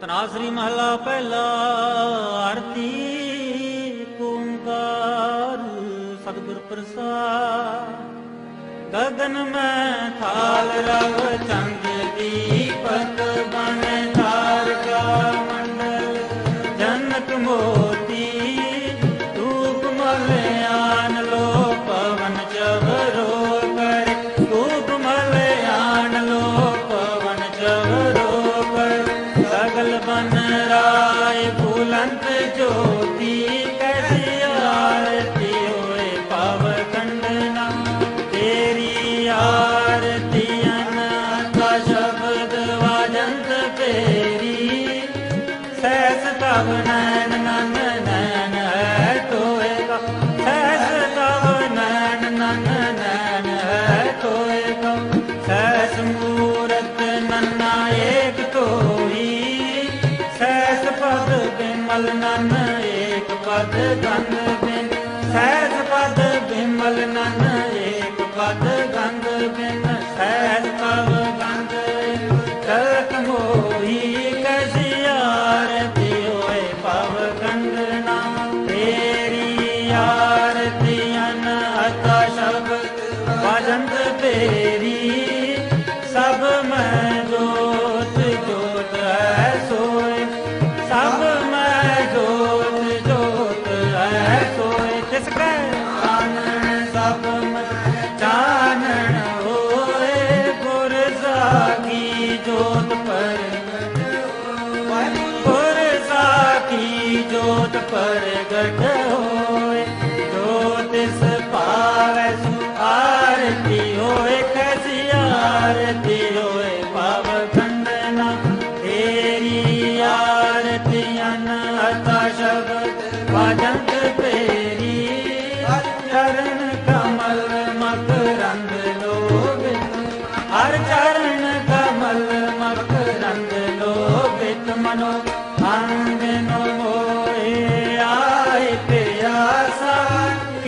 ਤਨਾਸਰੀ ਮਹਲਾ ਪਹਿਲਾ ਆਰਤੀ ਓੰਕਾਰ ਸਤਿਗੁਰ ਪ੍ਰਸਾਦ। ਗਗਨ ਮੈਂ ਥਾਲ ਰਵ ਚੰਦ ਦੀਪਕ ਬਣੇ ਬਿਮਲ ਨਨ, ਏਕ ਪਦ ਗੰਧ ਬਿਨ। ਸਹਿਜ ਪਦ ਬਿਮਲ ਨਨ, ਏਕ ਪਦ ਗੰਧ ਬਿਨ। ਸਹਿਜ ਪਵ ਗੰਧ ਕਰਤ ਹੋਈ ਕਸਿਆਰ ਤੇ ਹੋਏ ਪਵ ਗੰਧ ਨਾ ਤੇਰੀ ਆ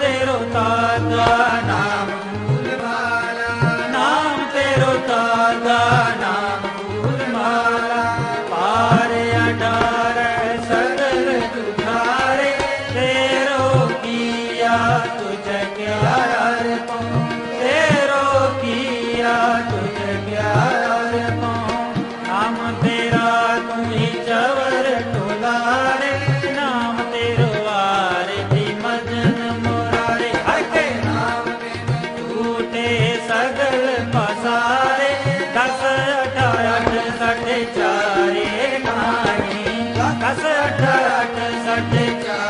ਤੇਰੋ ਤਾਤਾ ਨਾ Sardika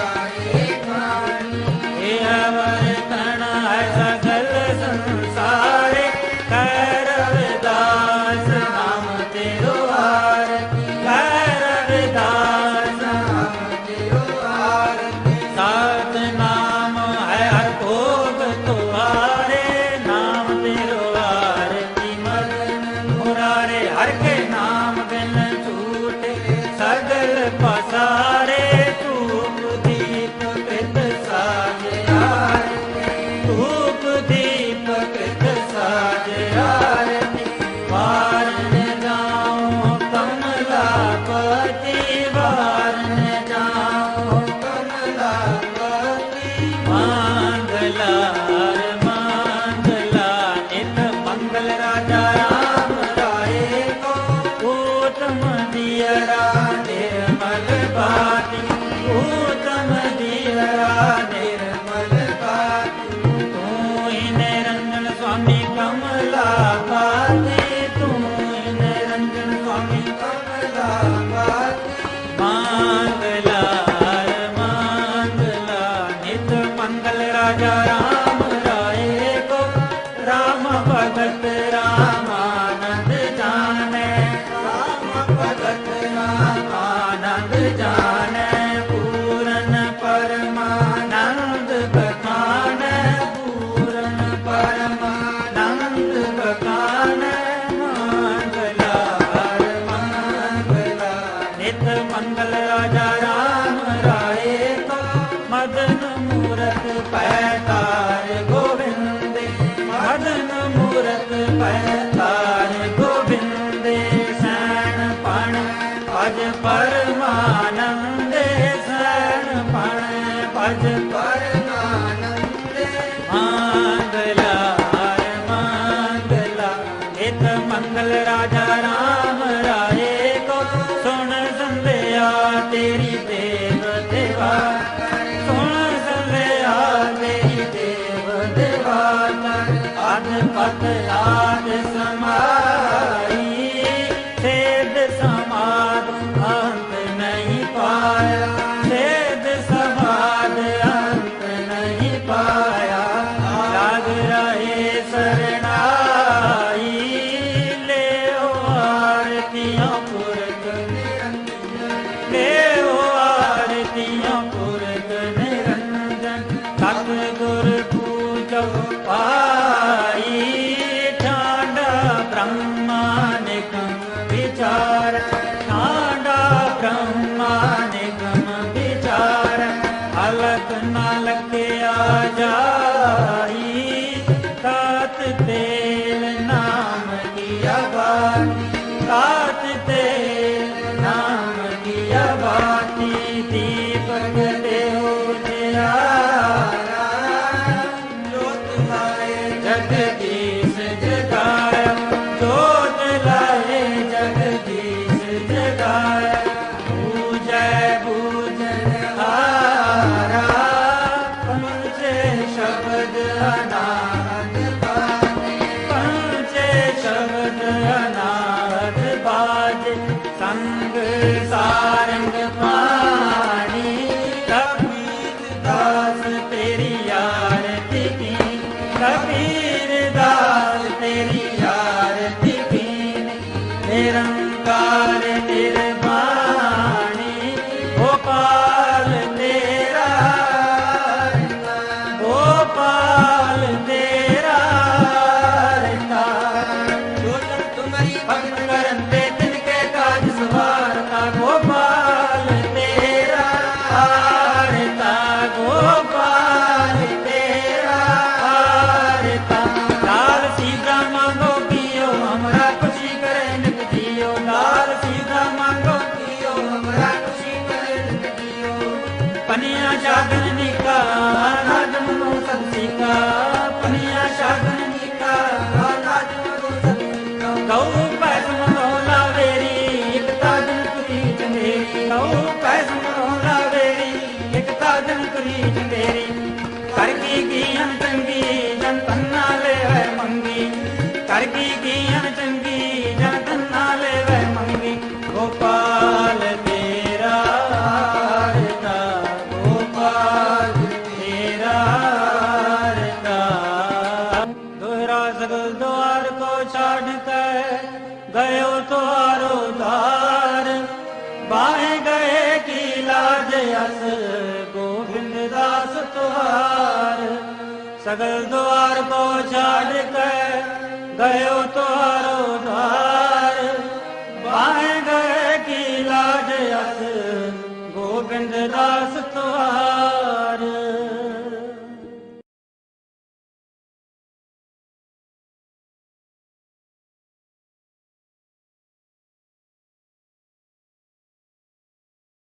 bye ਪਣੈ ਭਜ ਮੰਗਲ ਰਾਜਾ ਰਾਮ ਰਾਏ ਸੁਣ ਸੰਧਿਆ ਤੇਰੀ ਦੇਵ ਦੇਵਾ। ਸੁਣ ਸੰਧਿਆ ਤੇਰੀ ਦੇਵ ਦੇਵਾ। ਤਨ ਅਨ ਪਤ ਨਾ ਲੱਗਿਆ ਜਾਈ। desire. Caô, सगल द्वार गयो